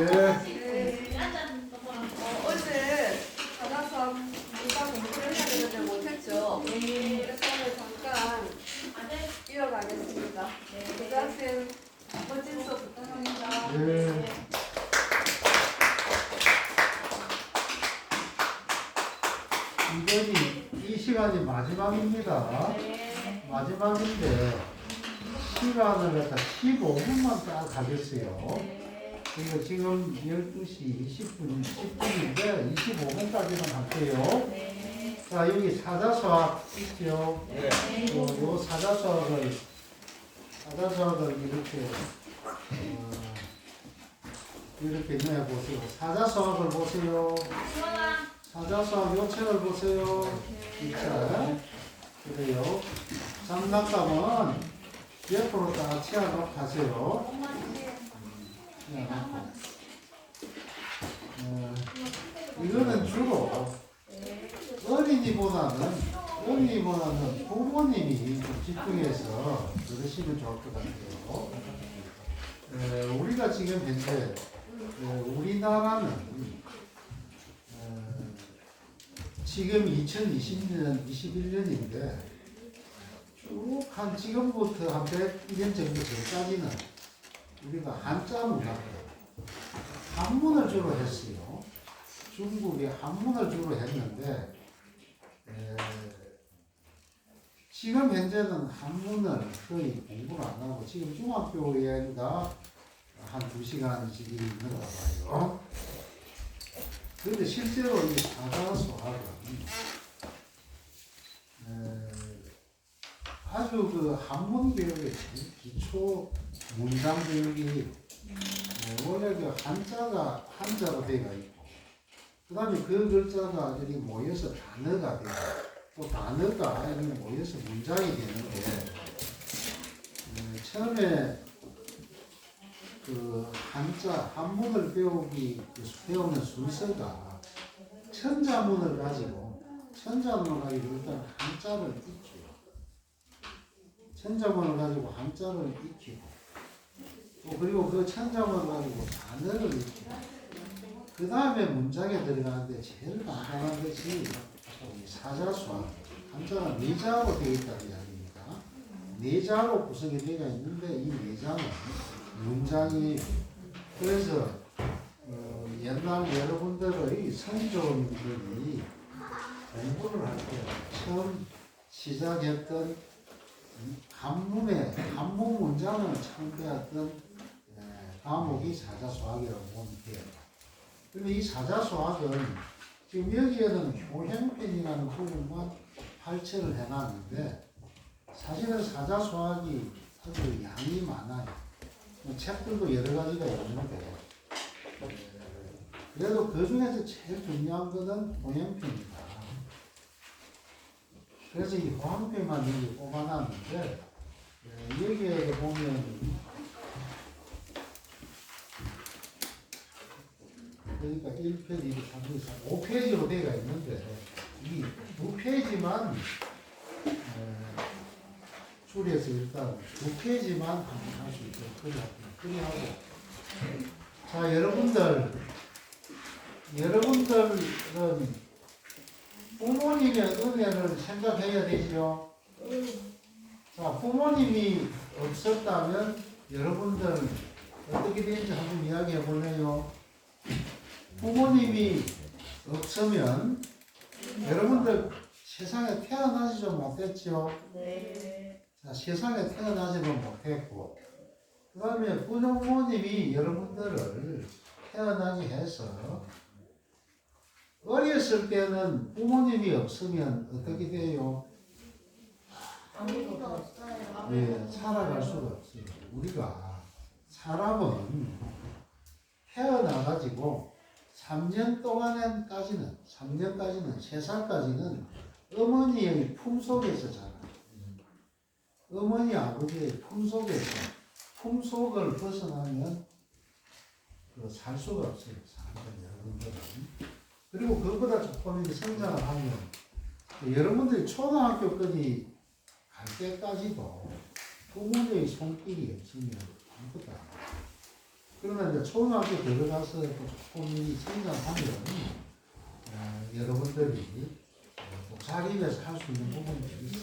예. 어, 어제 자나서 누가 공부를 해야 되는데 못했죠. 그래서 오늘 잠깐 이어가겠습니다. 대학생 멋진 수업 부탁합니다. 예. 이번이 이 시간이 마지막입니다. 마지막인데 시간을 갖다 15분만 딱 가졌어요. 그리고 지금 12시 20분, 10분인데 25분까지만 할게요. 자, 여기 사자수학 있죠? 요, 요 사자수학을, 사자수학을 이렇게, 어, 이렇게 내보세요. 사자수학을 보세요. 사자수학 요 책을 보세요. 이차 그래요. 장난감은 옆으로 딱 치아놓고 가세요. 치아놓고. 어, 이거는 주로 어린이보다는 어린이보다는 부모님이 좀 집중해서 들으시면 좋을 것 같아요. 에, 우리가 지금 현재 에, 우리나라는 에, 지금 2020년, 21년인데 쭉 한 지금부터 한 100년 정도 전까지는 우리가 한자 문화를 한문을 주로 했어요. 중국이 한문을 주로 했는데 에, 지금 현재는 한문을 거의 공부를 안 하고 지금 중학교에가 한 두 시간씩 있는 거 봐요. 그런데 실제로 이 사자 수학은 아주 그 한문 교육의 기초 문장 교육이 에, 원래 그 한자가 한자로 되어 있고 그 다음에 그 글자가 이렇게 모여서 단어가 돼요. 또 단어가 이렇게 모여서 문장이 되는데 에, 처음에 그 한자 한문을 배우기 그 배우는 순서가 천자문을 가지고 천자문을 가지고 일단 한자를 익혀요. 천자문을 가지고 한자를 익히고 또 그리고 그 천자문을 가지고 단어를 익히고 그 다음에 문장에 들어가는데 제일 간단한 것이 이 사자수학 한자가 네 자로 되어 있다는 이야기입니다. 네 자로 구성이 되어 있는데 이 네 자는 문장이 그래서 어, 옛날 여러분들의 선조님들이 공부를 할 때 처음 시작했던 한문의 한문 문장을 창피했던 예, 과목이 사자수학이라고 보면 돼요. 그런데 이 사자수학은 지금 여기에는 효행편이라는 부분만 발췌를 해놨는데 사실은 사자수학이 아주 양이 많아요. 뭐 책들도 여러 가지가 있는데 에, 그래도 그 중에서 제일 중요한 것은 모형편이다. 그래서 이 호황편만 여기 뽑아놨는데 에, 여기에 보면 그러니까 1페이지, 2페이지, 3페이지, 5페이지로 되어 있는데 이 두 페이지만 에, 줄여서 일단 두 페이지만 한번 할수 있도록 그리하고. 자 여러분들 여러분들은 부모님의 은혜를 생각해야 되죠. 자 부모님이 없었다면 여러분들 어떻게 되는지 한번 이야기해 볼래요? 부모님이 없으면 여러분들 세상에 태어나지도 못했죠. 자, 세상에 태어나지는 못했고, 그 다음에 부모님이 여러분들을 태어나게 해서, 어렸을 때는 부모님이 없으면 어떻게 돼요? 예, 살아갈 수가 없어요. 우리가, 사람은 태어나가지고 3년 동안까지는, 3년까지는, 3살까지는 어머니의 품속에서 자라요. 어머니 아버지의 품속에서 품속을 벗어나면 그 살 수가 없어요. 사람들 여러분들은. 그리고 그보다 조금 성장을 하면 여러분들이 초등학교까지 갈 때까지도 부모님의 손길이 없으면 아무것도 안 돼. 그러나 이제 초등학교 들어가서 또 조금 성장하면 어, 여러분들이 어, 또 자립해서 할 수 있는 부분들이 있어요.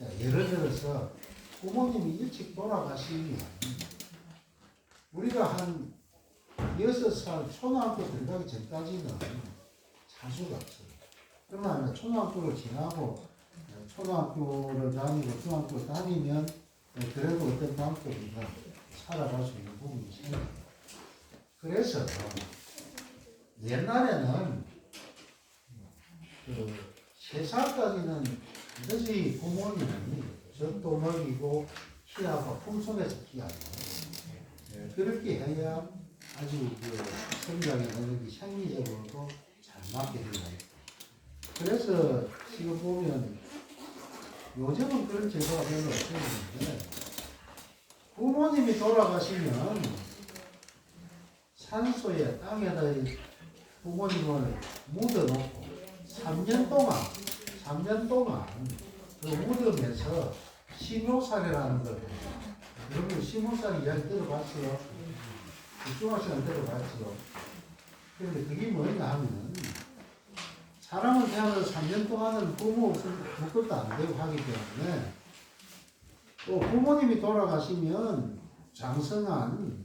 자, 예를 들어서 부모님이 일찍 돌아가시면 우리가 한 여섯 살 초등학교 들어가기 전까지는 살 수가 없어요. 이제 초등학교를 지나고 어, 초등학교를 다니고 중학교를 다니면 어, 그래도 어떤 방법이나 살아갈 수 있는 부분이 생겨요. 그래서 옛날에는 그세 살까지는 반드시 부모님이 젖도 먹이고 키하고 품속에서 키하고 예, 그렇게 해야 아주 그 성장의 능력이 생리적으로도 잘 맞게 있고 그래서 지금 보면 요즘은 그런 제도가 별로 없었는데 부모님이 돌아가시면 산소에 땅에다 이 부모님을 묻어놓고 3년 동안 3년 동안 그 묻으면서 심호살이라는 걸. 여러분 심호살 이야기 들어봤어요? 그 중학생은 들어봤죠? 그런데 그게 뭐냐 하면 사람은 태어나서 3년 동안은 부모 없으면 아무것도 안 되고 하기 때문에 또 부모님이 돌아가시면 장성한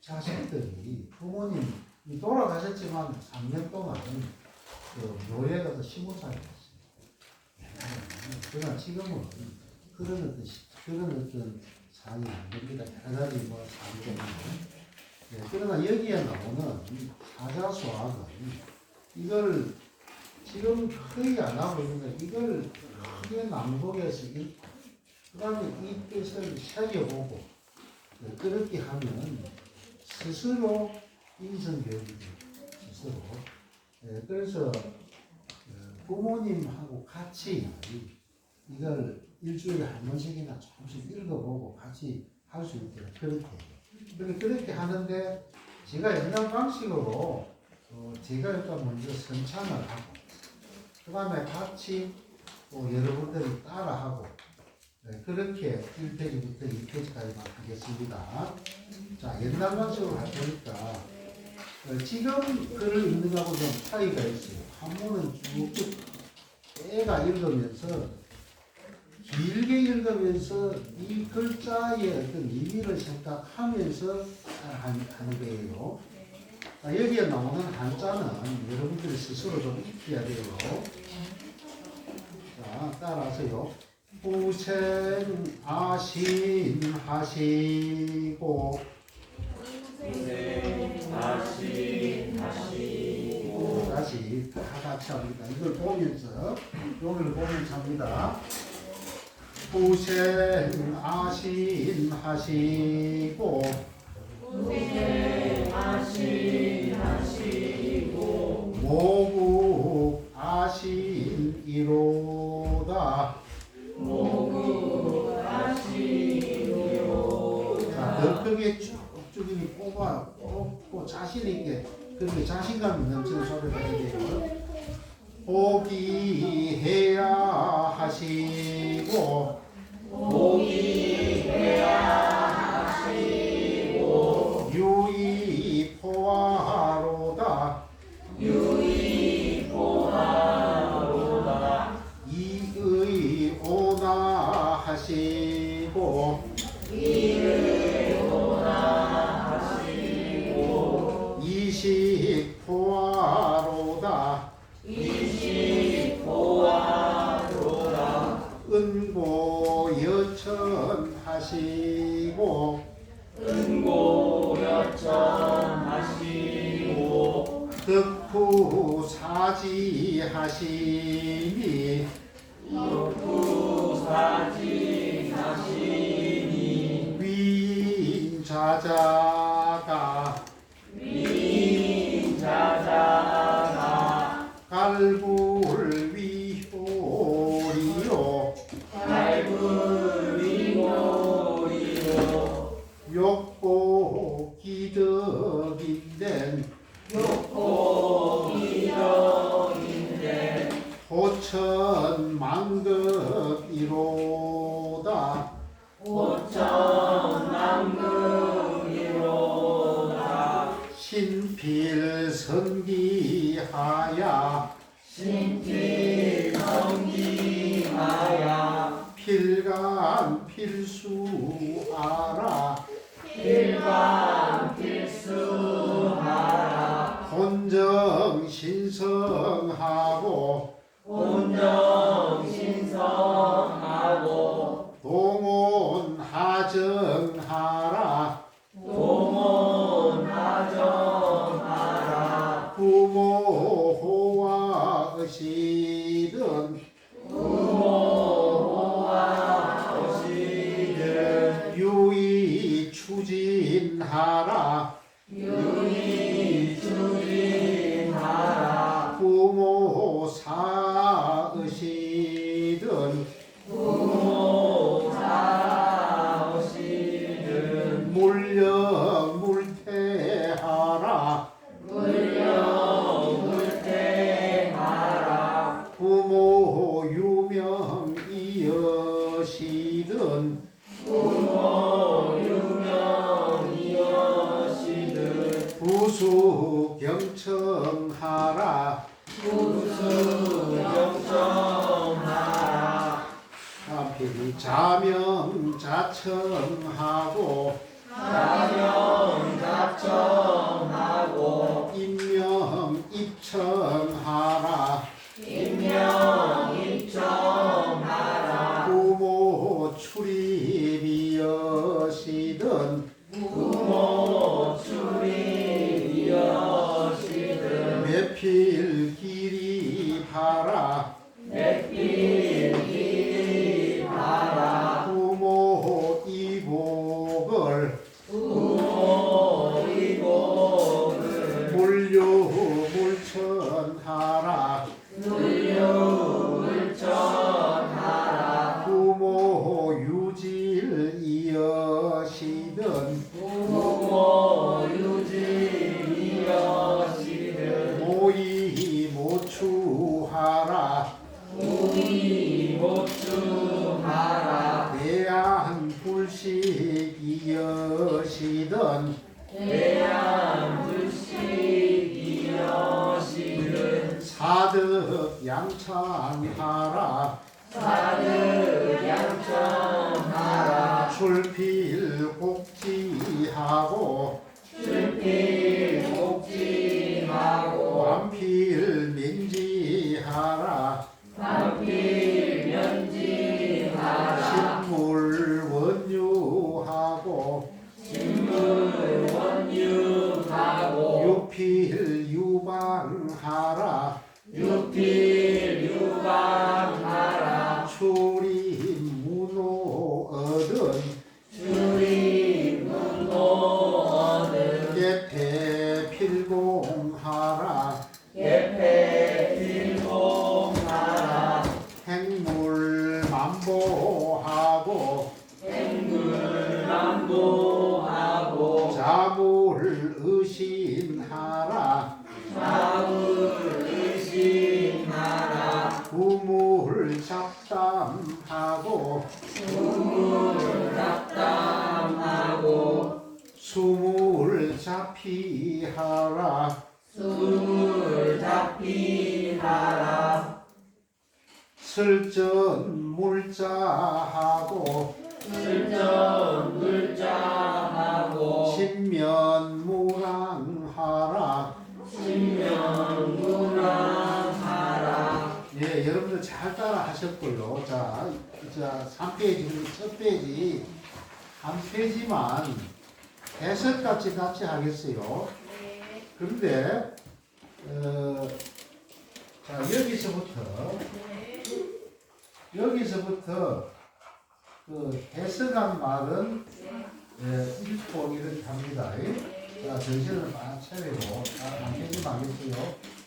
자식들이 부모님이 돌아가셨지만 3년 동안 그 묘에 가서 심호살이 했어요. 그러나 지금은 그런 어떤, 시- 그런 어떤 상이 안 됩니다. 여러 가지 뭐. 네, 그러나 여기에 나오는 이 사자수학은 이걸 지금 거의 안 하고 있는데 이걸 크게 낭독해서 그 다음에 이 뜻을 새겨보고 네, 그렇게 하면 스스로 인성교육이. 스스로 네, 그래서 어, 부모님하고 같이 이걸 일주일에 한 번씩이나 조금씩 읽어보고 같이 할 수 있도록 그렇게. 그렇게, 하는데 제가 옛날 방식으로 어, 제가 일단 먼저 선창을 하고 그 다음에 같이 또 여러분들이 따라하고 네, 그렇게 1페이지부터 2페이지까지만 하겠습니다. 자, 옛날 방식으로 할 테니까 어, 지금 글을 읽는 거하고 좀 차이가 있어요. 한문은 쭉쭉 애가 읽으면서 길게 읽으면서 이 글자의 어떤 의미를 생각하면서 하는 거예요. 자, 여기에 나오는 한자는 여러분들이 스스로 좀 익혀야 돼요. 자, 따라하세요. 후생 아신 하시고 다시 다 같이 합니다. 이걸 보면서 여기를 보면서 합니다. 후생 아신 하시고 모국 아신 이로다 자, 더 크게 쭉쭉 이렇게 뽑아 뽑고 자신 있게 그렇게 자신감 넘치는 소리를 해야 돼요. 포기해야 하시고 유 덕후 사지 하시니 오천만급이로다. 오천만급이로다. 신필성기하야. 신필성기하야. 필간 필수하라. 필간 필수하라. 본정 신성하고 não 부모 유명 이여시든 부모 유명 이여시들 부수 경청하라. 부수 경청하라. 한필이 자명 자청 Gumo. 원유하고 신 잡담하고 우물 답담하고 수물 잡히하라. 수물 잡히하라. 설전 물자하고 슬전 물자하고 신면 여러분들 잘 따라 하셨고요. 자, 자, 3페이지, 첫 페이지, 한 페이지만 해석같이 같이 하겠어요. 그런데, 어, 자, 여기서부터, 여기서부터, 그, 해석한 말은, 예, 읽고 이렇게 합니다. 자, 정신을 막 차리고, 자, 한 페이지만 하겠어요.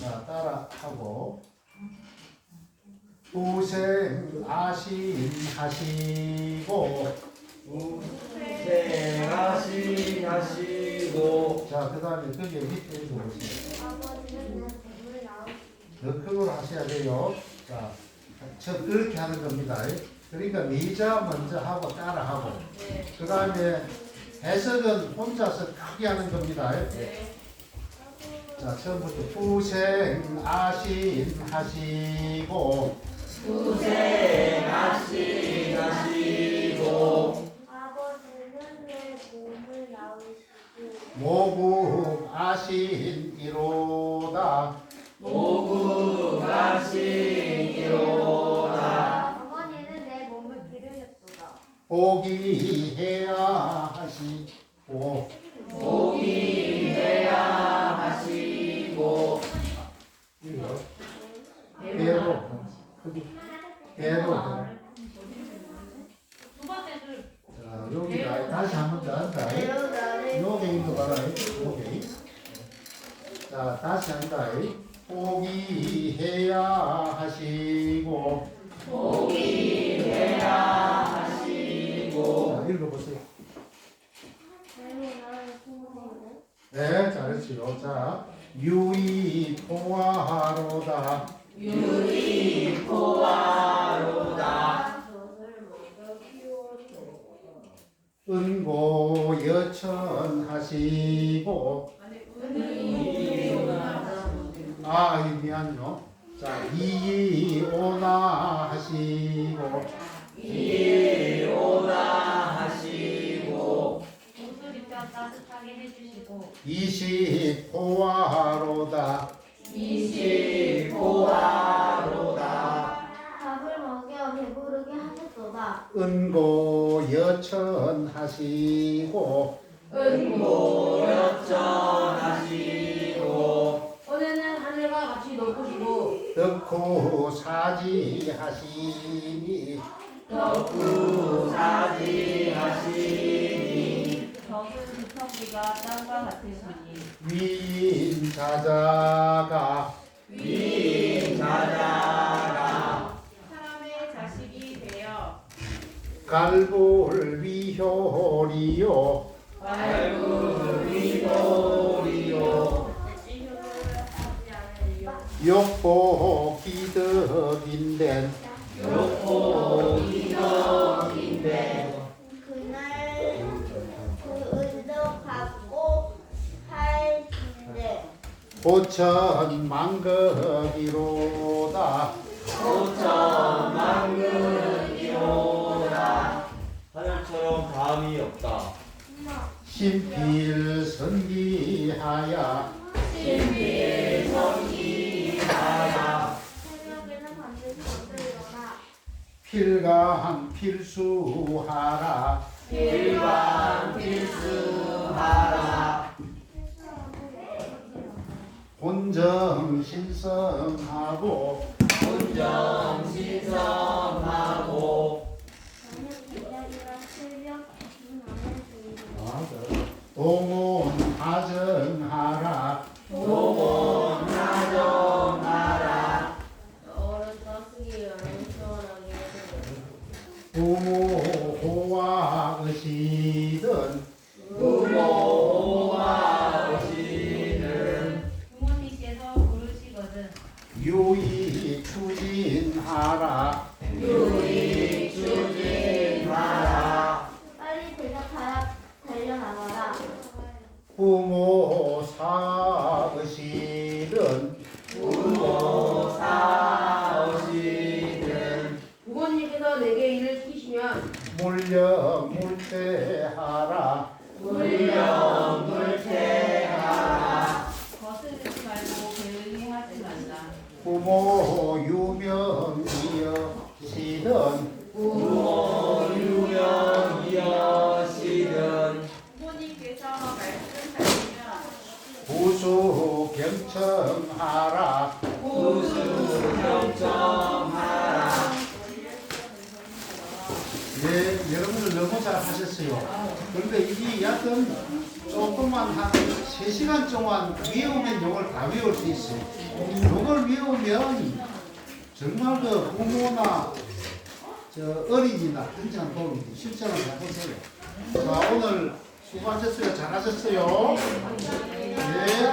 자, 따라 하고. 우생 아신 하시고. 자 그 다음에 거기 밑에 아버지는 더큰걸 하셔야 돼요. 자 저 그렇게 하는 겁니다. 그러니까 미자 먼저 하고 따라 하고. 그 다음에 해석은 혼자서 크게 하는 겁니다. 네. 자, 처음부터 후생 아신 하시고. 아버지는 내 몸을 나오시고 모국 아신 이로다. 어머니는 내 몸을 기르셨도다. 보기해 젖을 먹여 키워주고 은고 여천하시고 아이 미안요. 자 이오나 하시고 목소리 좀 따뜻하게 해주시고 이시포화로다. 밥을 먹여 배부르게 하셨도다. 은고 여천하시고 오늘은 하늘과 같이 높으시고 덕후 사지하시니 적은 땅과 같으시니 위인 자자가. 사람의 자식이 되어 갈불 위효리요. 하지 않으리요. 욕보 기득인된 고천 망거기로다. 하늘처럼 다음이 없다. 신필 선기하야. 새벽에는 반드시 먼저 일어나 필강 필수하라 부르시거든 유의 추진하라. 빨리 대답하라. 달려나가라. 부모 사 부수 경청하라 네, 여러분들 너무 잘 하셨어요. 그런데 이게 약간 조금만 한 3시간 동안 외우면 이걸 다 외울 수 있어요. 이걸 외우면 정말 그 부모나 저 어린이나 굉장한 도움이 돼요. 실천을 해보세요. 자, 오늘 수고하셨어요. 잘하셨어요. 네.